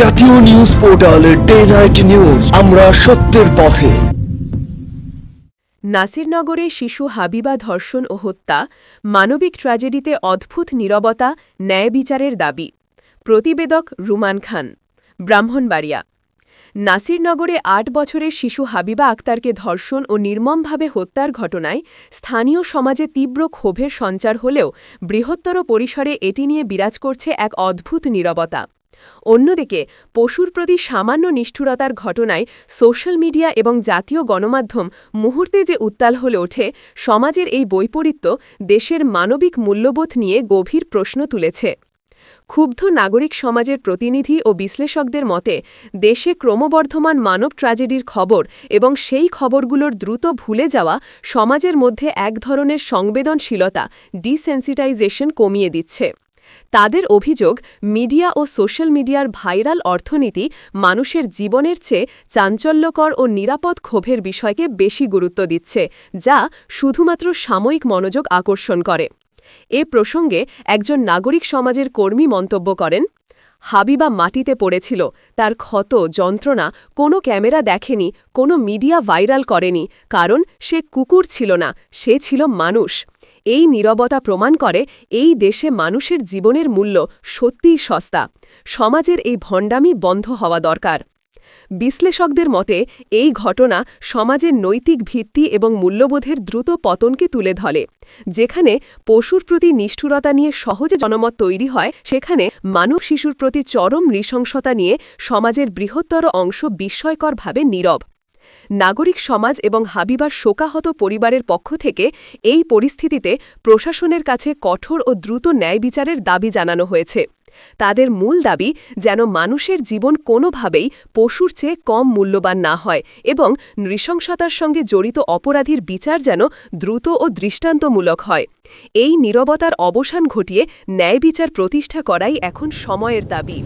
জাতীয় news portal day night news, আমরা সত্যের পথে। নাসিরনগরে শিশু হাবিবা ধর্ষণ ও হত্যা, মানবিক ট্র্যাজেডিতে অদ্ভুত নীরবতা, ন্যায় বিচারের দাবি। প্রতিবেদক রুমান খান, ব্রাহ্মণবাড়িয়া। নাসিরনগরে আট বছরের শিশু হাবিবা আক্তারকে ধর্ষণ ও নির্মমভাবে হত্যার ঘটনায় স্থানীয় সমাজে তীব্র ক্ষোভের সঞ্চার হলেও বৃহত্তর পরিসরে এটি নিয়ে বিরাজ করছে এক অদ্ভুত নীরবতা। অন্যদিকে, পশুর প্রতি সামান্য নিষ্ঠুরতার ঘটনায় সোশ্যাল মিডিয়া এবং জাতীয় গণমাধ্যম মুহূর্তে যে উত্তাল হলে ওঠে, সমাজের এই বৈপরীত্য দেশের মানবিক মূল্যবোধ নিয়ে গভীর প্রশ্ন তুলেছে। ক্ষুব্ধ নাগরিক সমাজের প্রতিনিধি ও বিশ্লেষকদের মতে, দেশে ক্রমবর্ধমান মানব ট্র্যাজেডির খবর এবং সেই খবরগুলোর দ্রুত ভুলে যাওয়া সমাজের মধ্যে এক ধরনের সংবেদনশীলতা, ডিসেন্সিটাইজেশন কমিয়ে দিচ্ছে। তাদের অভিযোগ, মিডিয়া ও সোশ্যাল মিডিয়ার ভাইরাল অর্থনীতি মানুষের জীবনের চেয়ে চাঞ্চল্যকর ও নিরাপদ ক্ষোভের বিষয়কে বেশি গুরুত্ব দিচ্ছে, যা শুধুমাত্র সাময়িক মনোযোগ আকর্ষণ করে। এ প্রসঙ্গে একজন নাগরিক সমাজের কর্মী মন্তব্য করেন, হাবিবা মাটিতে পড়েছিল, তার ক্ষত, যন্ত্রণা, কোনো ক্যামেরা দেখেনি, কোনো মিডিয়া ভাইরাল করেনি, কারণ সে কুকুর ছিল না, সে ছিল মানুষ। এই নীরবতা প্রমাণ করে এই দেশে মানুষের জীবনের মূল্য সত্যিই সস্তা। সমাজের এই ভণ্ডামি বন্ধ হওয়া দরকার। বিশ্লেষকদের মতে, এই ঘটনা সমাজের নৈতিক ভিত্তি এবং মূল্যবোধের দ্রুত পতনকে তুলে ধরে। যেখানে পশুর প্রতি নিষ্ঠুরতা নিয়ে সহজে জনমত তৈরি হয়, সেখানে মানব শিশুর প্রতি চরম নৃশংসতা নিয়ে সমাজের বৃহত্তর অংশ বিস্ময়করভাবে নীরব। নাগরিক সমাজ এবং হাবিবার শোকাহত পরিবারের পক্ষ থেকে এই পরিস্থিতিতে প্রশাসনের কাছে কঠোর ও দ্রুত ন্যায় বিচারের দাবি জানানো হয়েছে। তাদের মূল দাবি যেন মানুষের জীবন কোনোভাবেই পশুর চেয়ে কম মূল্যবান না হয় এবং নৃশংসতার সঙ্গে জড়িত অপরাধীর বিচার যেন দ্রুত ও দৃষ্টান্তমূলক হয়। এই নীরবতার অবসান ঘটিয়ে ন্যায় বিচার প্রতিষ্ঠা করাই এখন সময়ের দাবি।